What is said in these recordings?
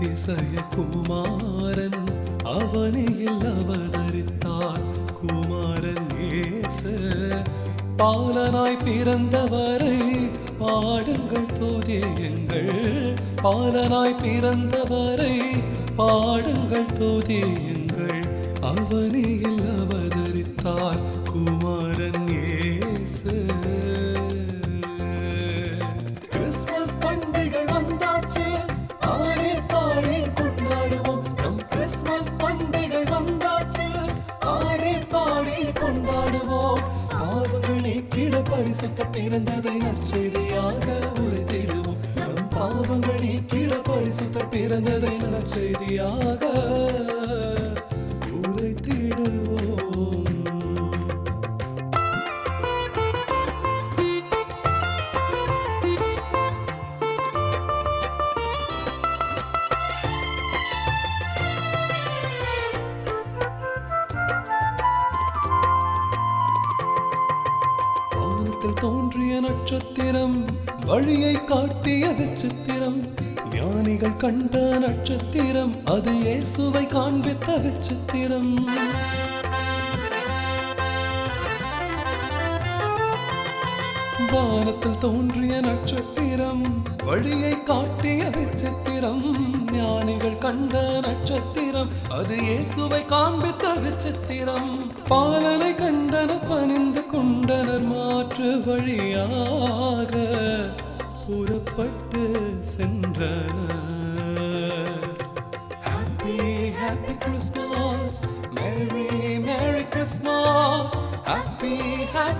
அதிசய குமாரன் அவனையில் அவதரித்தார் குமாரன் ஏச பாலனாய் பிறந்தவரை பாடுங்கள் துதியுங்கள் பாலனாய் பிறந்தவரை பாடுங்கள் துதியுங்கள் அவனையில் நீக்கிட பிறந்ததை நற்செய்தியாக உரைத்திடுவோம் நம் பாவங்கள் நீக்கிட பரிசுத்த பிறந்ததை நற்செய்தியாக நட்சத்திரம் வழியை காட்டிய விசித்திரம். ஞானிகள் கண்ட நட்சத்திரம் அது இயேசுவை காண்பித்த விசித்திரம். வானத்தில் தோன்றிய நட்சத்திரம் வழியை காட்டிய விசித்திரம். ஞானிகள் கண்ட நட்சத்திரம் அது இயேசுவை காண்பித்த விசித்திரம். பாலனை கண்டன பணிந்து கொண்டனர் மாற்று வழியாக புறப்பட்டு சென்றனர். Happy happy Christmas merry merry Christmas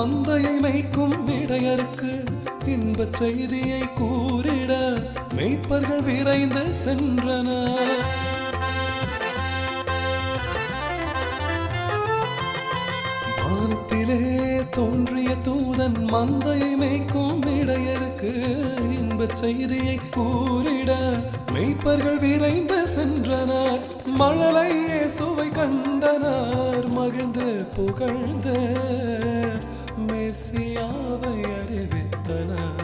மந்தையை மேய்க்கும் இடையருக்கு இன்பச் செய்தியை கூறிட மெய்ப்பர்கள் விரைந்து சென்றனர் வானத்திலே தோன்றிய தூதன் மந்தையை மெய்க்கும் இடையருக்கு இன்பச் செய்தியை கூறிட மெய்ப்பர்கள் விரைந்து சென்றனர் மழலையே சுவை கண்டனர் மகிழ்ந்து புகழ்ந்து மெசியாவை அறிவித்தனர்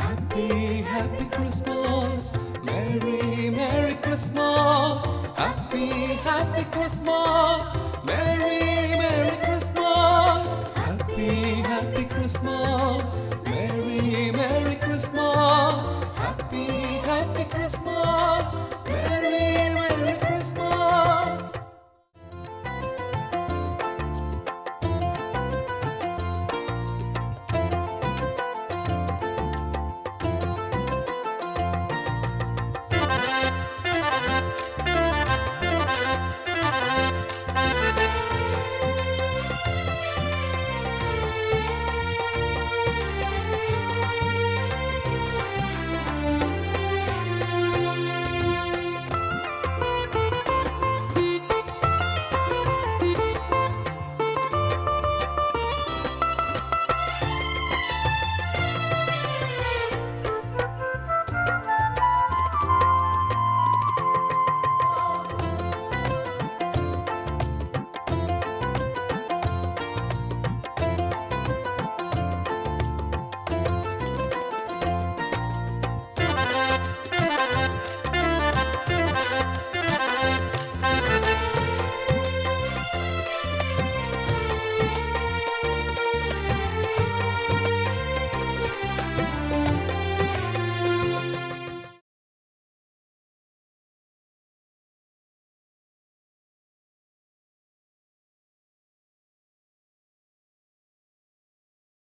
happy happy Christmas merry merry Christmas happy happy Christmas merry merry Christmas happy happy Christmas